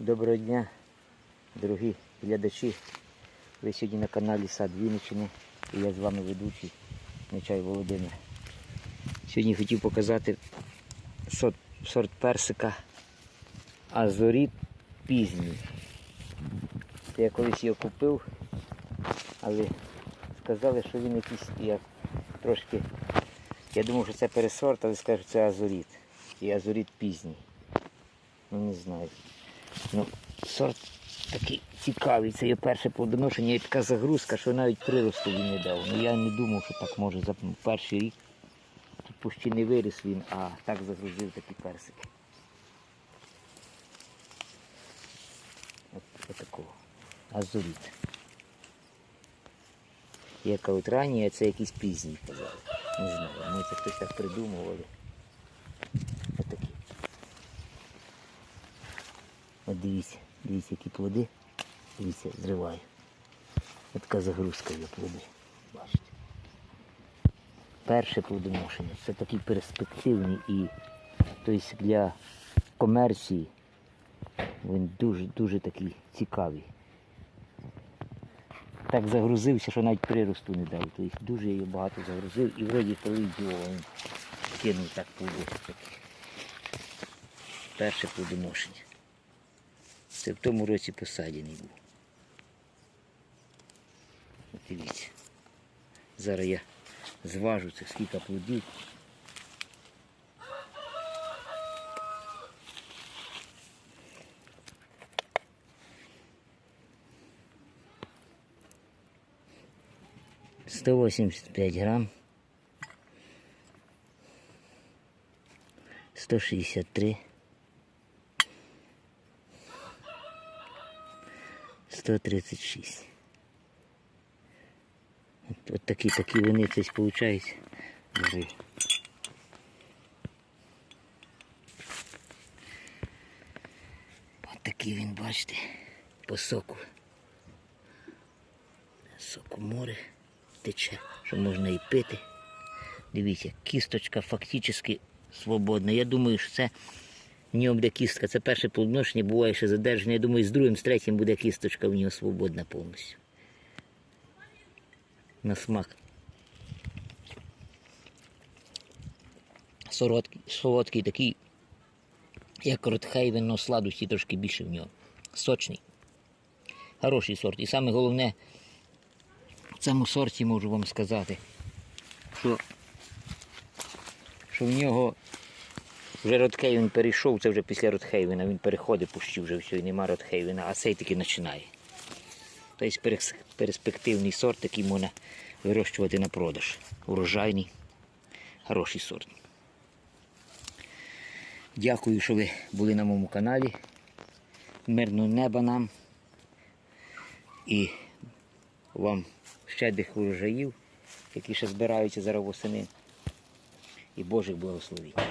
Доброго дня, дорогі глядачі. Ви сьогодні на каналі Сад Вінниччини і я з вами ведучий Нечай Володимир. Сьогодні хотів показати сорт, сорт персика Азоріт пізній. Я колись його купив, але сказали, що він якийсь як трошки. Я думав, що це пересорт, але скажуть, що це азоріт. І азоріт пізній. Ну не знаю. Ну, сорт такий цікавий. Це є перше плодоношення і така загрузка, що навіть приросту він не дав. Ну я не думав, що так може за перший рік. Тут почти не виріс він, а так загрузив такі персики. От, от такого. Азуріт. Є кажуть ранні, а це якийсь пізній казали. Не знаю, ми це хтось так придумували. От дивіться, дивіться, які плоди. Дивіться, зриваю. Ось така загрузка є плоди. Бачите. Перше плодоношення. Це такий перспективний і тобто для комерції він дуже-дуже такий цікавий. Так загрузився, що навіть приросту не дав. Тобто дуже його багато загрузив і вроді полить його кинув так плоди. Перше плодоношення. Це в тому році посадений був. От дивіться. Зараз я зважу це, скільки плодів. Сто восемьдесят пять грамм. 163 136. От, такі, такі вони це виходить. Бери. От такий він, бачите, по соку. Соку море тече, що можна і пити. Дивіться, кісточка фактично свободна. Я думаю, що це в ньому буде кістка. Це перше плодоношення, буває ще задержане. Я думаю, з другим, з третім буде кісточка в нього свободна повністю. На смак. Солодкий, солодкий такий, як ротхейвен, но сладості трошки більше в нього. Сочний. Хороший сорт. І саме головне в цьому сорті можу вам сказати, що, що в нього вже Ротхейвен перейшов, це вже після Ротхейвена, він переходить пущі вже все, і нема Ротхейвена, а цей таки починає. Тобто перспективний сорт, який можна вирощувати на продаж. Урожайний, хороший сорт. Дякую, що ви були на моєму каналі. Мирного неба нам і вам щедрих урожаїв, які ще збираються зараз восени. І Божих благословень.